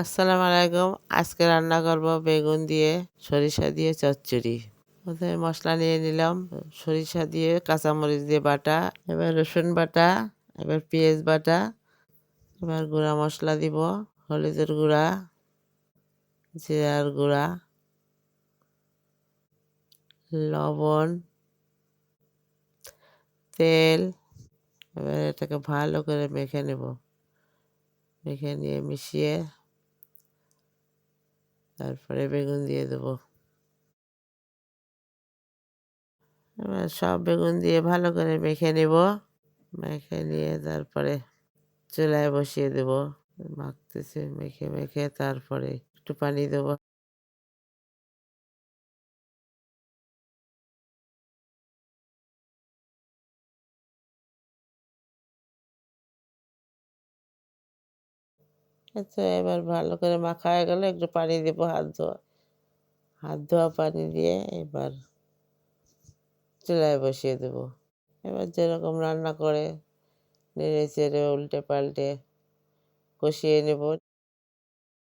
আসসালামু আলাইকুম। আজকে রান্না করব বেগুন দিয়ে, সরিষা দিয়ে চচ্চড়ি। প্রথমে মশলা নিয়ে নিলাম, সরিষা দিয়ে কাঁচামরিচ দিয়ে বাটা, এবার রসুন বাটা, এবার পেঁয়াজ বাটা, এবার গুঁড়া মশলা দিব, হলুদের গুঁড়া, জিরার গুঁড়া, লবণ, তেল, এবার এটাকে ভালো করে মেখে নেব। মেখে নিয়ে মিশিয়ে তারপরে বেগুন দিয়ে দেবো। এবার সব বেগুন দিয়ে ভালো করে মেখে নেব। মেখে নিয়ে তারপরে চুলায় বসিয়ে দেবো। মাখতেছে মেখে মেখে তারপরে একটু পানি দেবো। আচ্ছা এবার ভালো করে মাখা হয়ে গেলে একটু পানি দেবো হাত ধোয়া। হাত ধোয়া পানি দিয়ে এবার চুলায় বসিয়ে দেবো। এবার যেরকম রান্না করে, নেড়ে চেড়ে, উল্টে পাল্টে কষিয়ে নেব।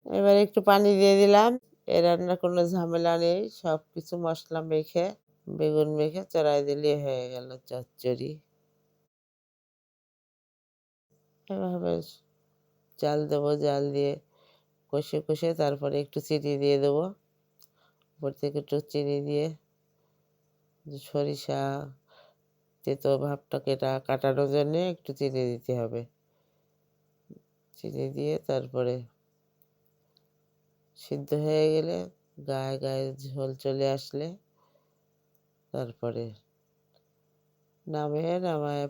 এবার একটু পানি দিয়ে দিলাম। এ রান্নার কোনো ঝামেলা নেই সব কিছু মশলা মেখে, বেগুন মেখে চড়াই দিলে হয়ে গেল চচ্চড়ি। এভাবে জাল দেবো, জাল দিয়ে কষে কষে তারপরে একটু চিনি দিয়ে দেবো। উপর থেকে একটু চিনি দিয়ে সরিষা, তেতো ভাবটা কেটা কাটানোর জন্যে একটু চিনি দিতে হবে। চিনি দিয়ে তারপরে সিদ্ধ হয়ে গেলে গায়ে গায়ে ঝোল চলে আসলে তারপরে নামিয়ে নামায়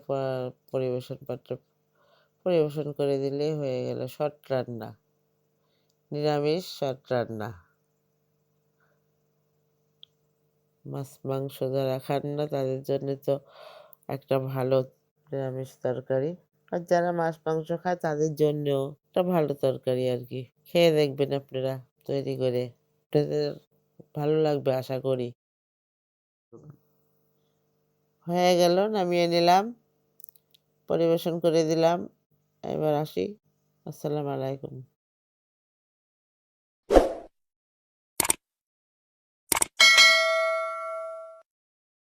পরিবেশন পাত্রে পরিবেশন করে দিলেই হয়ে গেল শর্ট রান্না। নিরামিষ শর্ট রান্না। মাছ, মাংস যারা খান না, তাদের জন্য তো একটা ভালো নিরামিষ তরকারি। আর যারা মাছ, মাংস খায়, তাদের জন্যও একটা ভালো তরকারি আর কি। খেয়ে দেখবেন আপনারা তৈরি করে। আপনাদের ভালো লাগবে, আশা করি। হয়ে গেল, নামিয়ে নিলাম। পরিবেশন করে দিলাম। এবার আসি। আসসালামু আলাইকুম।